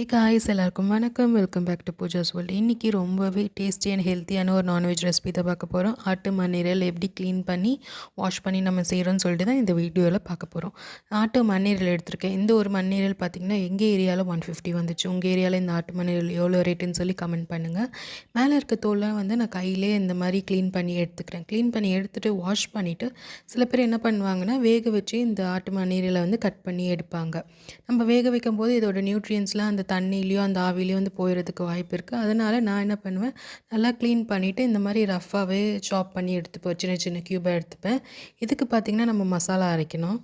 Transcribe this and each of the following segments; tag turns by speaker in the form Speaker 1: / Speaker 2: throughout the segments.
Speaker 1: ஏ guys எல்லாருக்கும் வணக்கம். Welcome back to பூஜாஸ் வேர்ல்டு இன்றைக்கி ரொம்பவே டேஸ்டி அண்ட் ஹெல்த்தியான ஒரு நான்வெஜ் ரெசிபி தான் பார்க்க போகிறோம் ஆட்டு மண்ணீரல் எப்படி க்ளீன் பண்ணி வாஷ் பண்ணி நம்ம செய்கிறோம்னு சொல்லிட்டு தான் இந்த வீடியோவில் பார்க்க போகிறோம் ஆட்டு மண்ணீரல் எடுத்திருக்கேன். இந்த ஒரு மண்ணீரல் பார்த்திங்கன்னா எங்கள் ஏரியாவில் ஒன் ஃபிஃப்டி வந்துச்சு. உங்கள் ஏரியாவில் இந்த ஆட்டு மண்ணீரல் எவ்வளோ ரேட்டுன்னு சொல்லி கமெண்ட் பண்ணுங்கள் மேலே இருக்க தோல்லாம் வந்து நான் கையிலே இந்த மாதிரி க்ளீன் பண்ணி எடுத்துக்கிறேன். க்ளீன் பண்ணி எடுத்துகிட்டு வாஷ் பண்ணிவிட்டு சில பேர் என்ன பண்ணுவாங்கன்னா வேக வச்சு இந்த ஆட்டு மண்ணீரலை வந்து கட் பண்ணி எடுப்பாங்க. நம்ம வேக வைக்கும் போது இதோட நியூட்ரியன்ஸ்லாம் அந்த தண்ணியிலையோ அந்த ஆவிலையோ வந்து போயிடுறதுக்கு வாய்ப்பு இருக்குது அதனால் நான் என்ன பண்ணுவேன் நல்லா க்ளீன் பண்ணிவிட்டு இந்த மாதிரி ரஃப்பாகவே சாப் பண்ணி எடுத்துப்பேன். சின்ன சின்ன க்யூபாக எடுத்துப்பேன். இதுக்கு பார்த்திங்கன்னா நம்ம மசாலா அரைக்கணும்.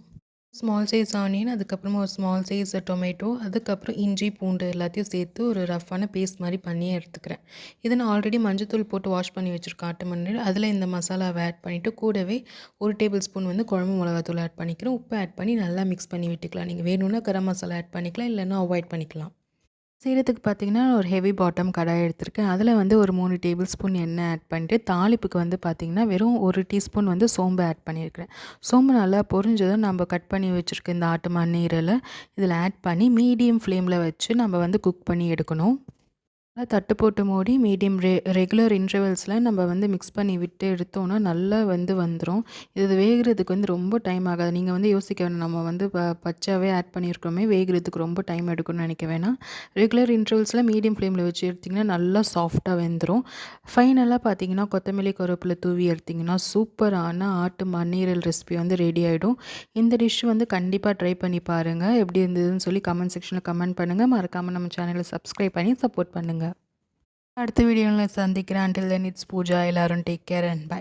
Speaker 1: ஸ்மால் சைஸ் ஆனியன் அதுக்கப்புறமா ஒரு ஸ்மால் சைஸ் டொமேட்டோ அதுக்கப்புறம் இஞ்சி பூண்டு எல்லாத்தையும் சேர்த்து ஒரு ரஃப்பான பேஸ்ட் மாதிரி பண்ணி எடுத்துக்கிறேன். இதை நான் ஆல்ரெடி மஞ்சத்தூள் போட்டு வாஷ் பண்ணி வச்சுருக்கேன். ஆட்டு மணி அதில் இந்த மசாலாவை ஆட் பண்ணிவிட்டு கூடவே ஒரு டேபிள் ஸ்பூன் வந்து குழம்பு மிளகாத்தூள் ஆட் பண்ணிக்கிறேன். உப்பு ஆட் பண்ணி நல்லா மிக்ஸ் பண்ணி விட்டுக்கலாம். நீங்கள் வேணும்னா கரம் மசாலா ஆட் பண்ணிக்கலாம் இல்லைன்னா அவாய்ட் பண்ணிக்கலாம். செய்கிறதுக்கு பார்த்திங்கன்னா ஒரு ஹெவி பாட்டம் கடாய் எடுத்திருக்கேன். அதில் வந்து ஒரு மூணு டேபிள் ஸ்பூன் எண்ணெய் ஆட் பண்ணிட்டு தாளிப்புக்கு வந்து பார்த்திங்கன்னா வெறும் ஒரு டீஸ்பூன் வந்து சோம்பு ஆட் பண்ணியிருக்கிறேன் சோம்பு நல்லா பொரிஞ்சதும் நம்ம கட் பண்ணி வச்சுருக்க இந்த ஆட்டு மண்ணீரில் இதில் ஆட் பண்ணி மீடியம் ஃப்ளேமில் வச்சு நம்ம வந்து குக் பண்ணி எடுக்கணும். தட்டு போட்டு மூடி மீடியம் ரெ ரெகுலர் இன்டர்வல்ஸில் நம்ம வந்து மிக்ஸ் பண்ணி விட்டு எடுத்தோன்னா நல்லா வந்து வந்துடும் இது வேகிறதுக்கு வந்து ரொம்ப டைம் ஆகாது. நீங்கள் வந்து யோசிக்க வேணாம். நம்ம வந்து ப பச்சாவே ஆட் பண்ணியிருக்கோமே வேகிறதுக்கு ரொம்ப டைம் எடுக்கும்னு நினைக்க வேணாம். ரெகுலர் இன்டர்வல்ஸில் மீடியம் ஃப்ளேமில் வச்சு எடுத்திங்கன்னா நல்லா சாஃப்டாக வெந்துடும் ஃபைனலாக பார்த்தீங்கன்னா கொத்தமல்லி கருவேப்பில் தூவி எடுத்திங்கன்னா சூப்பரான ஆட்டு மண்ணீரல் ரெசிபி வந்து ரெடி ஆகிடும் இந்த டிஷ் வந்து கண்டிப்பாக ட்ரை பண்ணி பாருங்கள் எப்படி இருந்ததுன்னு சொல்லி கமெண்ட் செக்ஷனில் கமெண்ட் பண்ணுங்கள் மறக்காமல் நம்ம சேனலை சப்ஸ்கிரைப் பண்ணி சப்போர்ட் பண்ணுங்கள் அடுத்த வீடியோவில் சந்திக்கிறேன். அண்டில் தென் இட்ஸ் பூஜா எல்லோரும் டேக் கேர் அண்ட் பை